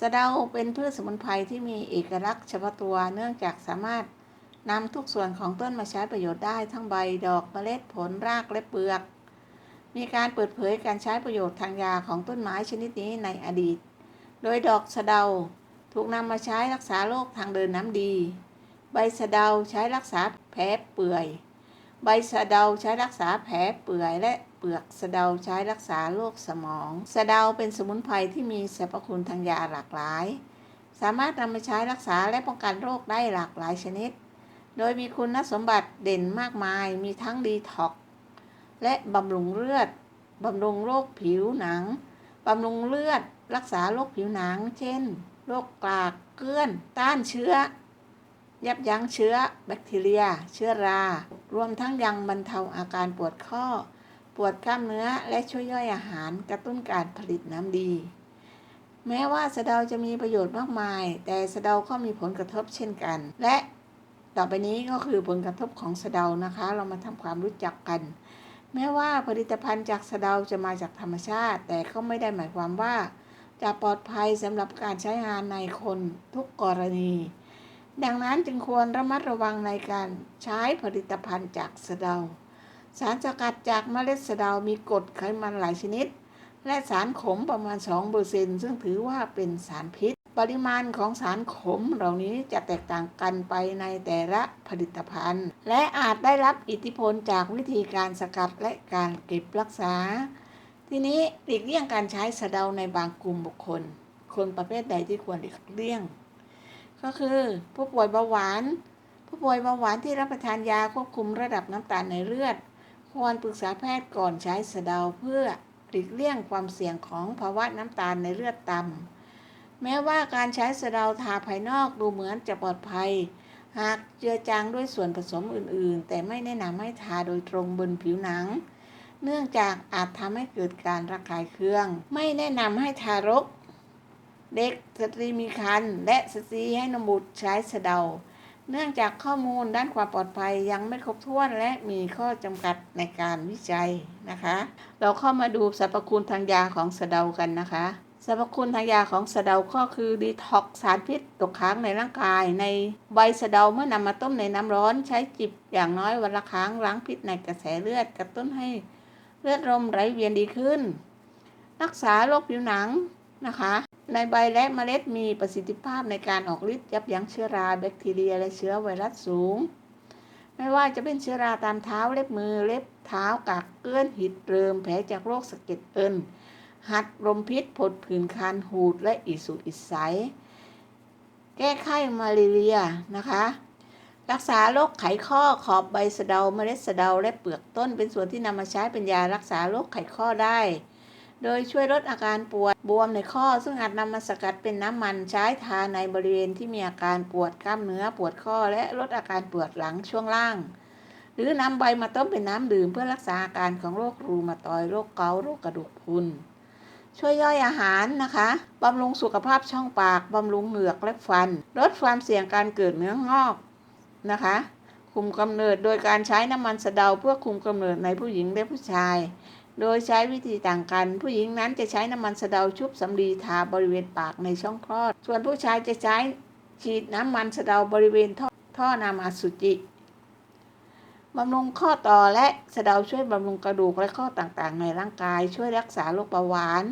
สะเดาเป็นพืชสมุนไพรที่มีเอกลักษณ์เฉพาะตัวเนื่องจากสามารถนำทุกส่วนของต้นมาใช้ประโยชน์ได้ทั้งใบดอกเมล็ดผลรากและเปลือก มีการเปิดเผยการใช้ประโยชน์ทางยาของต้นไม้ชนิดนี้ในอดีต โดยดอกสะเดาถูกนำมาใช้รักษาโรคทางเดินน้ำดี ใบสะเดาใช้รักษาแผลเปื่อย ใบสะเดาใช้รักษาแผลเปื่อยและ ปลือกสะเดาใช้รักษาโรคสมอง สะเดาเป็นสมุนไพรที่มีสรรพคุณทางยาหลากหลาย สามารถนำมาใช้รักษาและป้องกันโรคได้หลากหลายชนิด โดยมีคุณสมบัติเด่นมากมาย มีทั้งดีท็อกและบำรุงเลือดบำรุงโรคผิวหนังบำรุงเลือด รักษาโรคผิวหนัง เช่น โรคกลากเกลื่อน ต้านเชื้อ ยับยั้งเชื้อ แบคทีเรีย เชื้อรา รวมทั้งยังบรรเทาอาการปวดข้อ ปวดกล้ามเนื้อและช่วยย่อยอาหารกระตุ้นการผลิตน้ำดี แม้ว่าสะเดาจะมีประโยชน์มากมาย แต่สะเดาก็มีผลกระทบเช่นกัน และต่อไปนี้ก็คือผลกระทบของสะเดานะคะ เรามาทำความรู้จักกัน แม้ว่าผลิตภัณฑ์จากสะเดาจะมาจากธรรมชาติ แต่ก็ไม่ได้หมายความว่า จะปลอดภัยสำหรับการใช้งานในคนทุกกรณี ดังนั้นจึงควรระมัดระวังในการใช้ผลิตภัณฑ์จากสะเดา สารสกัดจากเมล็ดสะเดามีกรดไขมันหลายชนิด และสารขมประมาณ 2%ซึ่งถือว่าเป็นสารพิษ ปริมาณของสารขมเหล่านี้จะแตกต่างกันไปในแต่ละผลิตภัณฑ์ และอาจได้รับอิทธิพลจากวิธีการสกัดและการเก็บรักษา ทีนี้หลีกเลี่ยงการใช้สะเดาในบางกลุ่มบุคคล คนประเภทใดที่ควรหลีกเลี่ยง ก็คือผู้ป่วยเบาหวาน ผู้ป่วยเบาหวานที่รับประทานยาควบคุมระดับน้ำตาลในเลือด ควรปรึกษาแพทย์ก่อนใช้สะเดาเพื่อหลีกเลี่ยงความเสี่ยงของภาวะน้ำตาลในเลือดต่ำแม้ว่าการใช้สะเดาทาภายนอกดูเหมือนจะปลอดภัย หากเจือจางด้วยส่วนผสมอื่น ๆ แต่ไม่แนะนำให้ทาโดยตรงบนผิวหนัง เนื่องจากอาจทำให้เกิดการระคายเคือง ไม่แนะนำให้ทารก เด็กสตรีมีครรภ์และสตรีให้นมบุตรใช้สะเดา เนื่องจากข้อมูลด้านความปลอดภัยยังไม่ครบถ้วนและมีข้อจำกัดในการวิจัยนะคะ เราเข้ามาดูสรรพคุณทางยาของสะเดากันนะคะสรรพคุณทางยาของสะเดาก็คือดีท็อกสารพิษตกค้างในร่างกาย ในใบสะเดาเมื่อนำมาต้มในน้ำร้อนใช้จิบอย่างน้อยวันละครั้งล้างพิษในกระแสเลือดกระตุ้นให้เลือดลมไหลเวียนดีขึ้น รักษาโรคผิวหนัง นะคะ ในใบและเมล็ดมีประสิทธิภาพในการออกฤทธิ์ยับยั้งเชื้อราแบคทีเรีย และเชื้อไวรัสสูง ไม่ว่าจะเป็นเชื้อราตามเท้าเล็บมือเล็บเท้ากากเกลื่อนหิดเริมแผลจากโรคสะเก็ดเอินหัดลมพิษผดผื่นคันหูดและอิสุกอิสัย แก้ไขมาลาเรียนะคะ รักษาโรคไขข้อขอบใบสะเดาเมล็ดสะเดาและเปลือกต้นเป็นส่วนที่นำมาใช้เป็นยารักษาโรคไขข้อได้ โดยช่วยลดอาการปวดบวมในข้อ ซึ่งอาจนำมาสกัดเป็นน้ำมันใช้ทาในบริเวณที่มีอาการปวดกล้ามเนื้อปวดข้อ และลดอาการปวดหลังช่วงล่าง หรือนำใบมาต้มเป็นน้ำดื่มเพื่อรักษาอาการของโรครูมาตอยโรคเกาต์โรคกระดูกพรุนช่วยย่อยอาหารนะคะบำรุงสุขภาพช่องปากบำรุงเหงือกและฟัน ลดความเสี่ยงการเกิดเนื้องอกนะคะ คุมกำเนิดโดยการใช้น้ำมันสะเดาเพื่อคุมกำเนิดในผู้หญิงและผู้ชาย โดยใช้วิธีต่างกัน ผู้หญิงนั้นจะใช้น้ำมันสะเดาชุบสำลีทาบริเวณปากในช่องคลอด ส่วนผู้ชายจะใช้ฉีดน้ำมันสะเดาบริเวณท่อท่อนำอสุจิบำรุงข้อต่อและสะเดาช่วยบำรุงกระดูกและข้อต่างๆ ในร่างกาย ช่วยรักษาโรคเบาหวาน